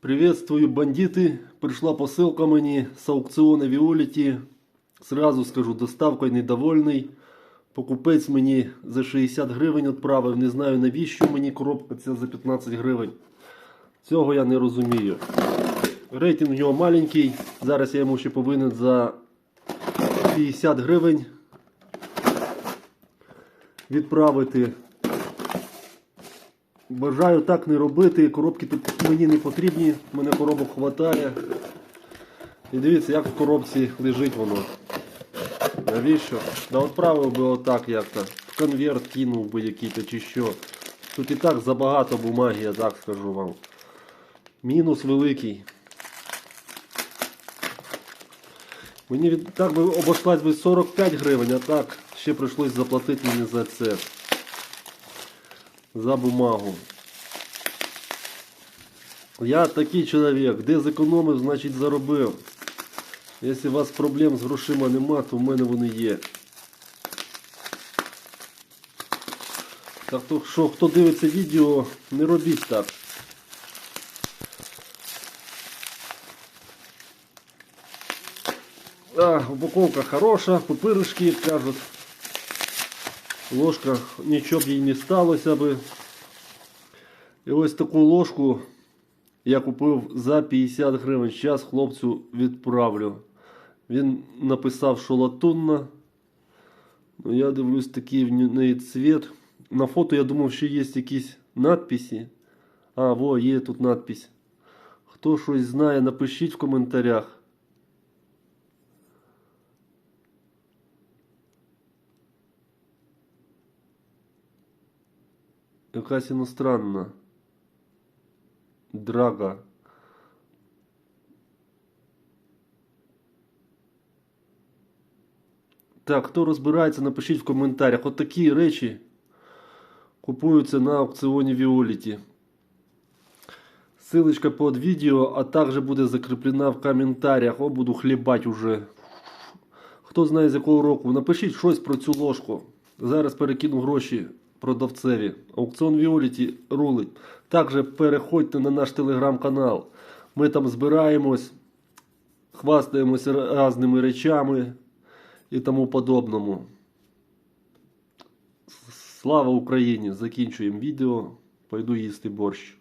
Приветствую, бандиты. Пришла посилка мені з аукціону Віоліті. Сразу скажу, доставкою недовольний. Покупець мені за 60 гривень відправив. Не знаю навіщо мені коробка ця за 15 гривень. Цього я не розумію. Рейтинг у нього маленький. Зараз я йому ще повинен за 50 гривень відправити. Бажаю так не робити. Коробки тут мені не потрібні. Мене коробок хватає. І дивіться, як в коробці лежить воно. Навіщо? Да відправив би отак як-то. В конверт кинув би який-то чи що. Тут і так забагато бумаги, я так скажу вам. Мінус великий. Мені від... так би обошлась би 45 гривень, а так ще прийшлось заплатити мені за це. За бумагу. Я такий чоловік, де зекономив, значить заробив. Якщо у вас проблем з грошима нема, то в мене вони є. Так то, що, хто дивиться відео, не робіть так. А, упаковка хороша, пупиришки, кажуть. Ложка, нічого б їй не сталося би. І ось таку ложку я купив за 50 гривень. Зараз хлопцю відправлю. Він написав, що латунна. Ну, я дивлюсь такий в неї цвіт. На фото я думав, що є якісь надписи. А, во, є тут надпись. Хто щось знає, напишіть в коментарях. Якась іностранна. Драга. Так, хто розбирається, напишіть в коментарях. От такі речі купуються на аукціоні Віоліті. Ссылочка под відео, а також буде закріплена в коментарях. О, буду хлібать уже. Хто знає з якого року, напишіть щось про цю ложку. Зараз перекину гроші продавцеві. Аукціон Віоліті рулить. Також переходьте на наш телеграм-канал. Ми там збираємось, хвастаємося різними речами і тому подобному. Слава Україні! Закінчуємо відео. Пойду їсти борщ.